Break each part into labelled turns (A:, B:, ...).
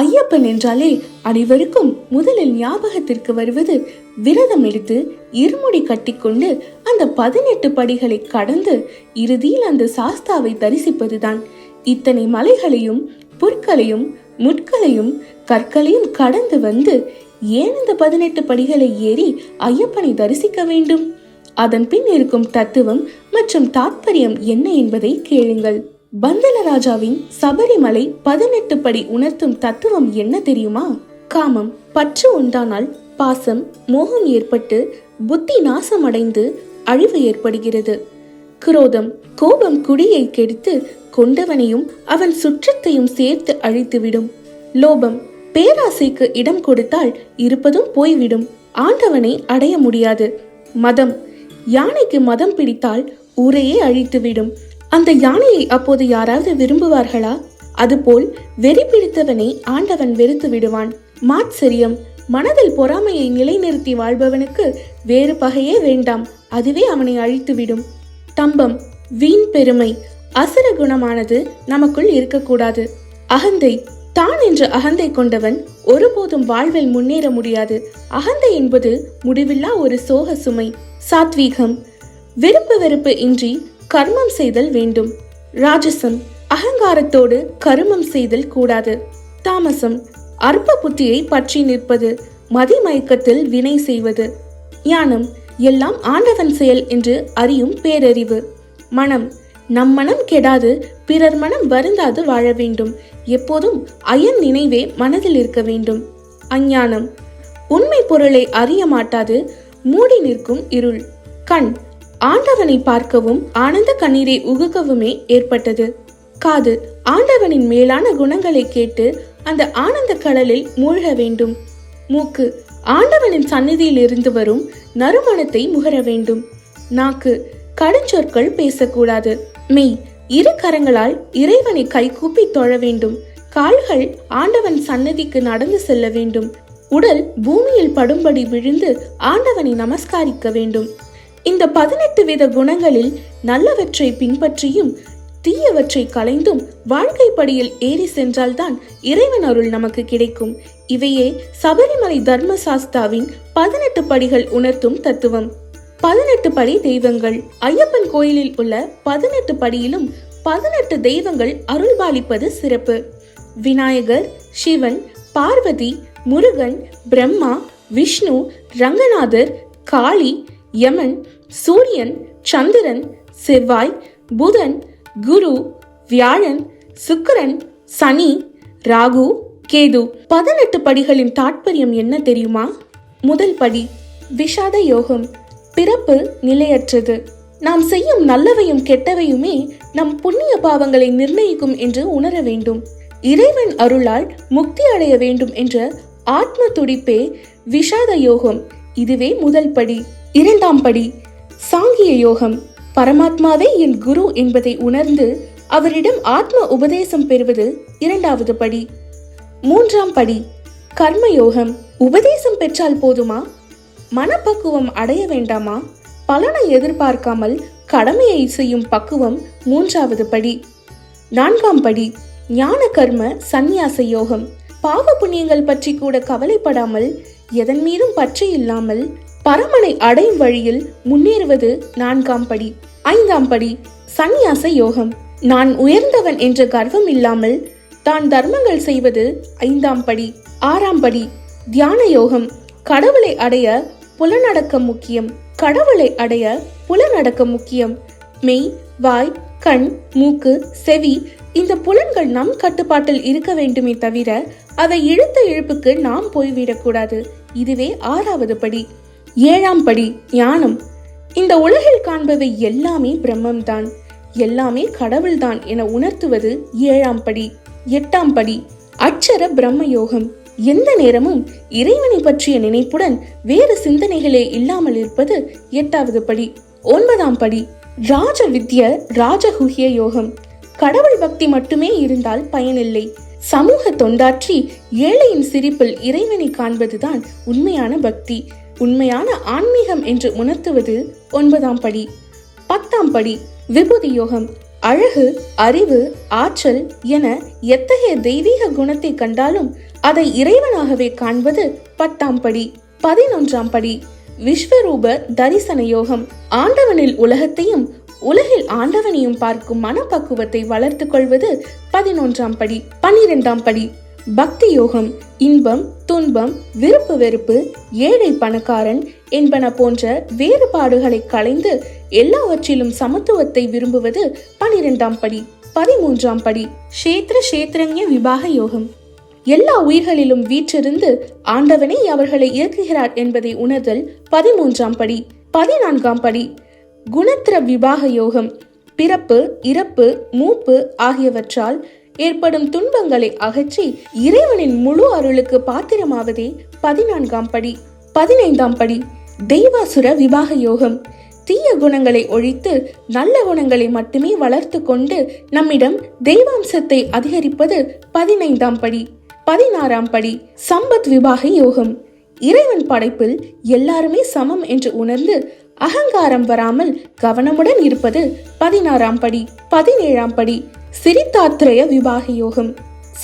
A: ஐயப்பன் என்றாலே அனைவருக்கும் முதலில் ஞாபகத்திற்கு வருவது விரதம் எடுத்து இருமுடி கட்டிக்கொண்டு அந்த பதினெட்டு படிகளை கடந்து இறுதியில் அந்த சாஸ்தாவை தரிசிப்பதுதான். இத்தனை மலைகளையும் புற்களையும் முட்களையும் கற்களையும் கடந்து வந்து ஏன் இந்த பதினெட்டு படிகளை ஏறி ஐயப்பனை தரிசிக்க வேண்டும்? அதன் பின் இருக்கும் தத்துவம் மற்றும் தாத்பரியம் என்ன என்பதை கேளுங்கள். பந்தலராஜாவின் சபரிமலை பதினெட்டு படி உணர்த்தும் தத்துவம் என்ன தெரியுமா? காமம் பற்று உண்டானால் பாசம் மோகம் ஏற்பட்டு புத்தி நாசமடைந்து அழிவு ஏற்படுகிறது. குரோதம் கோபம் குடியை கெடுத்து கொண்டவனையும் அவன் சுற்றத்தையும் சேர்த்து அழித்துவிடும். லோபம் பேராசைக்கு இடம் கொடுத்தால் இருப்பதும் போய்விடும். ஆண்டவனை அடைய முடியாது. மதம் யானைக்கு மதம் பிடித்தால் ஊரையே அழித்துவிடும். அந்த யானையை அப்போது யாராவது விரும்புவார்களா? அதுபோல் வெறி பிடித்தவனை ஆண்டவன் வெறுத்து விடுவான். மாத்சரியம் மனதில் பொறாமையை நிலைநிறுத்தி வாழ்பவனுக்கு வேறு பகையே வேண்டாம் அதுவே அவனை அழித்துவிடும். தம்பம் வீண் பெருமை அசுர குணமானது நமக்குள் இருக்கக்கூடாது. அகந்தை தான் என்ற அகந்தை கொண்டவன் ஒருபோதும் வாழ்வில் முன்னேற முடியாது. அகந்தை என்பது முடிவில்லா ஒரு சோக சுமை. சாத்வீகம் விருப்பு வெறுப்பு இன்றி கர்மம் செய்தல் வேண்டும். ராஜசம் அகங்காரத்தோடு கருமம் செய்தல் கூடாது. தாமசம் அற்ப புத்தியை பற்றி நிற்பது மதிமயக்கத்தில் வினை செய்வது. ஞானம் எல்லாம் ஆண்டவன் செயல் என்று அறியும் பேரறிவு. மனம் நம் மனம் கெடாது பிறர் மனம் வருந்தாது வாழ வேண்டும். எப்போதும் அயன் நினைவே மனதில் இருக்க வேண்டும். அஞ்ஞானம் உண்மை பொருளை அறிய மாட்டாது மூடி நிற்கும் இருள். கண் ஆண்டவனை பார்க்கவும் ஆனந்த கண்ணீரை உகுக்கவுமே ஏற்பட்டது. காது ஆண்டவனின் மேலான குணங்களை கேட்டு அந்த ஆனந்த கடலில் மூழ்க வேண்டும். மூக்கு ஆண்டவனின் சந்நிதியில் இருந்து வரும் நறுமணத்தை முகர வேண்டும். நாக்கு கடுஞ்சொற்கள் பேசக்கூடாது. மெய் இரு கரங்களால் இறைவனை கைகூப்பி தொழ வேண்டும். கால்கள் ஆண்டவன் சன்னதிக்கு நடந்து செல்ல வேண்டும். உடல் பூமியில் படும்படி விழுந்து ஆண்டவனை நமஸ்காரிக்க வேண்டும். இந்த பதினெட்டு வித குணங்களில் நல்லவற்றை பின்பற்றியும் தீயவற்றை களைந்தும் வாழ்க்கை படியில் ஏறி சென்றால்தான் இறைவன் அருள் நமக்கு கிடைக்கும். இவையே சபரிமலை தர்மசாஸ்தாவின் பதினெட்டு படிகள் உணர்த்தும் தத்துவம். பதினெட்டு படி தெய்வங்கள். ஐயப்பன் கோயிலில் உள்ள பதினெட்டு படியிலும் பதினெட்டு தெய்வங்கள் அருள்பாலிப்பது சிறப்பு. விநாயகர் சிவன் பார்வதி முருகன் பிரம்மா விஷ்ணு ரங்கநாதர் காளி யமன் சூரியன் சந்திரன் செவ்வாய் புதன் குரு வியாழன் சுக்கரன் சனி ராகு கேது. பதினெட்டு படிகளின் தாற்பயம் என்ன தெரியுமா? முதல் படி விஷாத யோகம். பிறப்பு நிலையற்றது. நாம் செய்யும் நல்லவையும் கெட்டவையுமே நம் புண்ணிய பாவங்களை நிர்ணயிக்கும் என்று உணர வேண்டும். இறைவன் அருளால் முக்தி அடைய வேண்டும் என்ற ஆத்ம துடிப்பே விஷாத யோகம். இதுவே முதல் படி. இரண்டாம் படி சாங்கிய யோகம். பரமாத்மாவே என் குரு என்பதை உணர்ந்து அவரிடம் ஆத்ம உபதேசம் பெறுவது இரண்டாவது படி. மூன்றாம் படி கர்மயோகம். உபதேசம் பெற்றால் போதுமா? மனப்பக்குவம் அடைய வேண்டாமா? பலனை எதிர்பார்க்காமல் கடமையை செய்யும் பக்குவம் மூன்றாவது படி. நான்காம் படி ஞான கர்ம சந்நியாச யோகம். பாவ புண்ணியங்கள் பற்றி கூட கவலைப்படாமல் எதன் மீதும் பற்று இல்லாமல் பரமனை அடையும் வழியில் முன்னேறுவது நான்காம் படி. ஐந்தாம் படி சந்நியாச யோகம். நான் உயர்ந்தவன் என்ற கர்வம் இல்லாமல் தான் தர்மங்கள் செய்வது ஐந்தாம் படி. ஆறாம் படி தியான யோகம். கடவுளை அடைய புலனடக்கம் முக்கியம். கடவுளை அடைய புலனடக்கம் முக்கியம். மெய் வாய் கண் மூக்கு செவி இந்த புலன்கள் நம் கட்டுப்பாட்டில் இருக்க வேண்டுமே தவிர அவை இழுத்த இழுப்புக்கு நாம் போய்விடக்கூடாது இதுவே ஆறாவது படி. ஏழாம் படி ஞானம். இந்த உலகில் காண்பவை எல்லாமே பிரம்மம்தான். எல்லாமே கடவுள்தான் என உணர்த்துவது ஏழாம் படி. எட்டாம் படி அட்சர பிரம்ம யோகம் எந்த நேரமும் இறைவனை பற்றிய நினைப்புடன் வேறு சிந்தனைகளே இல்லாமல் இருப்பது எட்டாவது படி. ஒன்பதாம் படி ராஜ வித்ய ராஜகுகிய யோகம். கடவுள் பக்தி மட்டுமே இருந்தால் பயனில்லை. சமூக தொண்டாற்றி ஏழையின் சிரிப்பில் இறைவனை காண்பதுதான் உண்மையான பக்தி. உண்மையான ஆன்மீகம் என்று உணர்த்துவது ஒன்பதாம் படி. பத்தாம் படி விபூதி யோகம். அழகு அறிவு ஆற்றல் என எத்தகைய தெய்வீக குணத்தை கண்டாலும் அதை இறைவனாகவே காண்பது பத்தாம் படி. பதினொன்றாம் படி விஸ்வரூப தரிசன யோகம். ஆண்டவனில் உலகத்தையும் உலகில் ஆண்டவனையும் பார்க்கும் மனப்பக்குவத்தை வளர்த்துக் கொள்வது பதினொன்றாம் படி பனிரெண்டாம் படி. பக்தி யோகம் இன்பம் துன்பம் விருப்பு வெறுப்பு ஏழை பணக்காரன் என்பன போன்ற வேறுபாடுகளை களைந்து எல்லாவற்றிலும் சமத்துவத்தை விரும்புவது பனிரெண்டாம் படி பதிமூன்றாம் படி. க்ஷேத்திர க்ஷேத்திரஞ விபாக யோகம். எல்லா உயிர்களிலும் வீற்றிருந்து ஆண்டவனே அவர்களை இயக்குகிறார் என்பதை உணர்தல் பதிமூன்றாம் படி பதினான்காம் படி. குணத்திர விபாக யோகம் பிறப்பு இறப்பு மூப்பு ஆகியவற்றால் ஏற்படும் துன்பங்களை அகற்றி இறைவனின் முழு அருளுக்கு பாத்திரமாவதே பதினான்காம் படி. பதினைந்தாம் படி தெய்வாசுர விவாக யோகம். தீய குணங்களை ஒழித்து நல்ல குணங்களை மட்டுமே வளர்த்து கொண்டு நம்மிடம் தெய்வாம்சத்தை அதிகரிப்பது பதினைந்தாம் படி. பதினாறாம் படி சம்பத் விபாக யோகம். இறைவன் படைப்பில் எல்லாருமே சமம் என்று உணர்ந்து அகங்காரம் வராமல் கவனமுடன் இருப்பது பதினாறாம் படி பதினேழாம் படி சிரித்தாத்ரய விபாக யோகம்.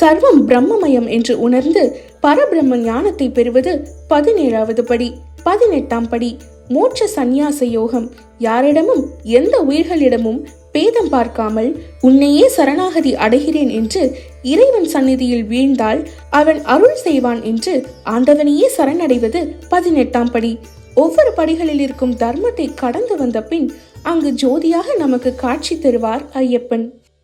A: சர்வம் பிரம்மமயம் என்று உணர்ந்து பரபிரம்ம ஞானத்தை பெறுவது பதினேழாவது படி பதினெட்டாம் படி மோட்ச சந்நியாச யோகம். யாரிடமும் எந்த உயிர்களிடமும் பேதம் பார்க்காமல் உன்னையே சரணாகதி அடைகிறேன் என்று இறைவன் சந்நிதியில் வீழ்ந்தால் அவன் அருள் செய்வான் என்று ஆண்டவனையே சரணடைவது பதினெட்டாம் படி. ஒவ்வொரு படிகளில் இருக்கும் தர்மத்தை கடந்து வந்த பின் அங்கு ஜோதியாக நமக்கு காட்சி தருவார் ஐயப்பன்.